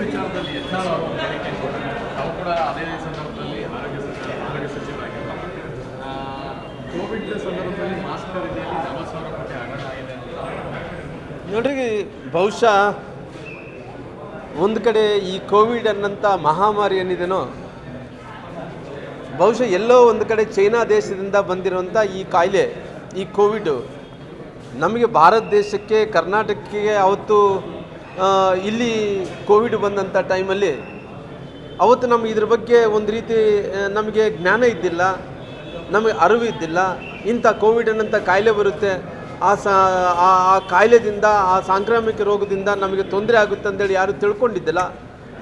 ವಿಚಾರದಲ್ಲಿ ಯತ್ನಾಳ್ ಅವರು ಹೇಳಿಕೆ ತಾವು ಕೂಡ ಅದೇ ಸಂದರ್ಭದಲ್ಲಿ ಆರೋಗ್ಯ ಸಚಿವ ಆರೋಗ್ಯ ಸಚಿವರಾಗಿದ್ದಾರೆ ಆ, ಕೋವಿಡ್ ಸಂದರ್ಭದಲ್ಲಿ ಮಾಸ್ಕ್ ಖರೀದಿಯಲ್ಲಿ ನಲವತ್ತು ಸಾವಿರ ಕೋಟಿ ಹಗರಣ ಆಗಿದೆ ಅಂತ ನೋಡ್ರಿ ಬಹುಶಃ ಒಂದು ಕಡೆ ಈ ಕೋವಿಡ್ ಅನ್ನಂಥ ಮಹಾಮಾರಿ ಏನಿದೆನೋ ಬಹುಶಃ ಎಲ್ಲೋ ಒಂದು ಕಡೆ ಚೈನಾ ದೇಶದಿಂದ ಬಂದಿರುವಂಥ ಈ ಕಾಯಿಲೆ ಈ ಕೋವಿಡ್ ನಮಗೆ ಭಾರತ ದೇಶಕ್ಕೆ ಕರ್ನಾಟಕಕ್ಕೆ ಅವತ್ತು ಇಲ್ಲಿ ಕೋವಿಡ್ ಬಂದಂಥ ಟೈಮಲ್ಲಿ ಅವತ್ತು ನಮ್ಗೆ ಇದ್ರ ಬಗ್ಗೆ ಒಂದು ರೀತಿ ನಮಗೆ ಜ್ಞಾನ ಇದ್ದಿಲ್ಲ, ನಮಗೆ ಅರಿವು ಇದ್ದಿಲ್ಲ. ಇಂಥ ಕೋವಿಡ್ ಅನ್ನಂಥ ಕಾಯಿಲೆ ಬರುತ್ತೆ. ಆ ಸಾ, ಆ ಕಾಯಿಲೆದಿಂದ, ಆ ಸಾಂಕ್ರಾಮಿಕ ರೋಗದಿಂದ ನಮಗೆ ತೊಂದರೆ ಆಗುತ್ತೆ ಅಂತೇಳಿ ಯಾರು ತಿಳ್ಕೊಂಡಿದ್ದಿಲ್ಲ.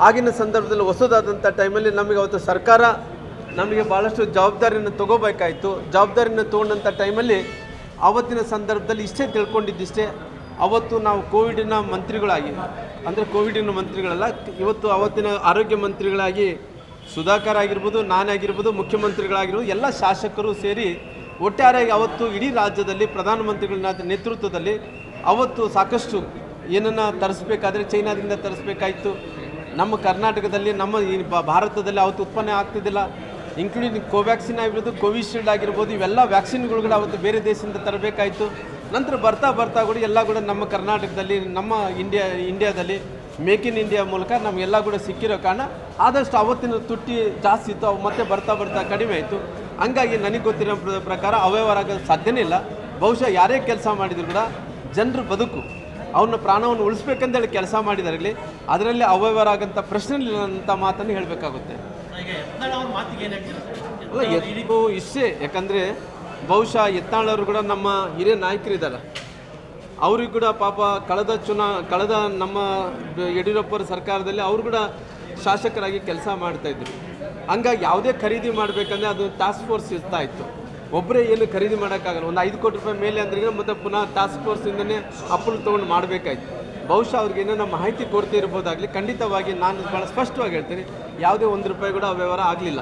ಆಗಿನ ಸಂದರ್ಭದಲ್ಲಿ ಹೊಸದಾದಂಥ ಟೈಮಲ್ಲಿ ನಮಗೆ ಅವತ್ತು ಸರ್ಕಾರ ನಮಗೆ ಭಾಳಷ್ಟು ಜವಾಬ್ದಾರಿಯನ್ನು ತಗೋಬೇಕಾಯಿತು. ಜವಾಬ್ದಾರಿಯನ್ನು ತೊಗೊಂಡಂಥ ಟೈಮಲ್ಲಿ ಆವತ್ತಿನ ಸಂದರ್ಭದಲ್ಲಿ ಇಷ್ಟೇ ತಿಳ್ಕೊಂಡಿದ್ದಿಷ್ಟೇ. ಅವತ್ತು ನಾವು ಕೋವಿಡಿನ ಮಂತ್ರಿಗಳಾಗಿ, ಅಂದರೆ ಕೋವಿಡಿನ ಮಂತ್ರಿಗಳಲ್ಲ, ಇವತ್ತು ಅವತ್ತಿನ ಆರೋಗ್ಯ ಮಂತ್ರಿಗಳಾಗಿ ಸುಧಾಕರ್ ಆಗಿರ್ಬೋದು ನಾನಾಗಿರ್ಬೋದು ಮುಖ್ಯಮಂತ್ರಿಗಳಾಗಿರ್ಬೋದು, ಎಲ್ಲ ಶಾಸಕರು ಸೇರಿ ಒಟ್ಟಾರೆಯಾಗಿ ಅವತ್ತು ಇಡೀ ರಾಜ್ಯದಲ್ಲಿ ಪ್ರಧಾನಮಂತ್ರಿಗಳ ನೇತೃತ್ವದಲ್ಲಿ ಅವತ್ತು ಸಾಕಷ್ಟು ಏನನ್ನು ತರಿಸ್ಬೇಕಾದ್ರೆ ಚೈನಾದಿಂದ ತರಿಸ್ಬೇಕಾಯಿತು. ನಮ್ಮ ಕರ್ನಾಟಕದಲ್ಲಿ, ನಮ್ಮ ಈ ಭಾರತದಲ್ಲಿ ಅವತ್ತು ಉತ್ಪನ್ನ ಆಗ್ತಿದ್ದಿಲ್ಲ. ಇನ್ಕ್ಲೂಡಿಂಗ್ ಕೋವ್ಯಾಕ್ಸಿನ್ ಆಗಿರ್ಬೋದು ಕೋವಿಶೀಲ್ಡ್ ಆಗಿರ್ಬೋದು, ಇವೆಲ್ಲ ವ್ಯಾಕ್ಸಿನ್ಗಳು ಕೂಡ ಅವತ್ತು ಬೇರೆ ದೇಶದಿಂದ ತರಬೇಕಾಯಿತು. ನಂತರ ಬರ್ತಾ ಬರ್ತಾ ಕೂಡ ಎಲ್ಲ ಕೂಡ ನಮ್ಮ ಕರ್ನಾಟಕದಲ್ಲಿ ನಮ್ಮ ಇಂಡಿಯಾ ಇಂಡಿಯಾದಲ್ಲಿ ಮೇಕ್ ಇನ್ ಇಂಡಿಯಾ ಮೂಲಕ ನಮಗೆಲ್ಲ ಕೂಡ ಸಿಕ್ಕಿರೋ ಕಾರಣ ಆದಷ್ಟು ಅವತ್ತಿನ ತುಟ್ಟಿ ಜಾಸ್ತಿ ಇತ್ತು ಅವು ಮತ್ತೆ ಬರ್ತಾ ಬರ್ತಾ ಕಡಿಮೆ ಆಯಿತು. ಹಂಗಾಗಿ ನನಗೆ ಗೊತ್ತಿರೋ ಪ್ರಕಾರ ಅವ್ಯವಹಾರ ಆಗೋದು ಸಾಧ್ಯನೇ ಇಲ್ಲ. ಬಹುಶಃ ಯಾರೇ ಕೆಲಸ ಮಾಡಿದ್ರು ಕೂಡ ಜನರ ಬದುಕು. ಅವನ ಪ್ರಾಣವನ್ನು ಉಳಿಸ್ಬೇಕಂತೇಳಿ ಕೆಲಸ ಮಾಡಿದಾರಲ್ಲಿ ಅದರಲ್ಲಿ ಅವ್ಯವಹಾರ ಆಗಂಥ ಪ್ರಶ್ನೆ ಇಲ್ಲ ಅಂತ ಮಾತನ್ನು ಹೇಳಬೇಕಾಗುತ್ತೆ. ಅಲ್ಲ ಎಲ್ಲಿಗೂ ಇಷ್ಟೇ. ಯಾಕಂದರೆ ಬಹುಶಃ ಎತ್ತಾಳವರು ಕೂಡ ನಮ್ಮ ಹಿರಿಯ ನಾಯಕರಿದ್ದಾರೆ. ಅವ್ರಿಗೆ ಕೂಡ ಪಾಪ ಕಳೆದ ಚುನಾ, ಕಳೆದ ನಮ್ಮ ಯಡಿಯೂರಪ್ಪರ ಸರ್ಕಾರದಲ್ಲಿ ಅವರು ಕೂಡ ಶಾಸಕರಾಗಿ ಕೆಲಸ ಮಾಡ್ತಾಯಿದ್ರು ಹಂಗಾಗಿ ಯಾವುದೇ ಖರೀದಿ ಮಾಡಬೇಕಂದ್ರೆ ಅದು ಟಾಸ್ಕ್ ಫೋರ್ಸ್ ಇರ್ತಾ ಇತ್ತು. ಒಬ್ಬರೇ ಏನು ಖರೀದಿ ಮಾಡೋಕ್ಕಾಗಲ್ಲ. ಒಂದು ಐದು ಕೋಟಿ ರೂಪಾಯಿ ಮೇಲೆ ಅಂದ್ರೆ ಮತ್ತೆ ಪುನಃ ಟಾಸ್ಕ್ ಫೋರ್ಸಿಂದನೇ ಅಪ್ರೂವ್ ತೊಗೊಂಡು ಮಾಡಬೇಕಾಯ್ತು. ಬಹುಶಃ ಅವ್ರಿಗೆ ಏನೋ ಮಾಹಿತಿ ಕೊಡ್ತಿರ್ಬೋದಾಗಲಿ ಖಂಡಿತವಾಗಿ ನಾನು ಭಾಳ ಸ್ಪಷ್ಟವಾಗಿ ಹೇಳ್ತೀನಿ. ಯಾವುದೇ ಒಂದು ರೂಪಾಯಿ ಕೂಡ ವ್ಯವಹಾರ ಆಗಲಿಲ್ಲ.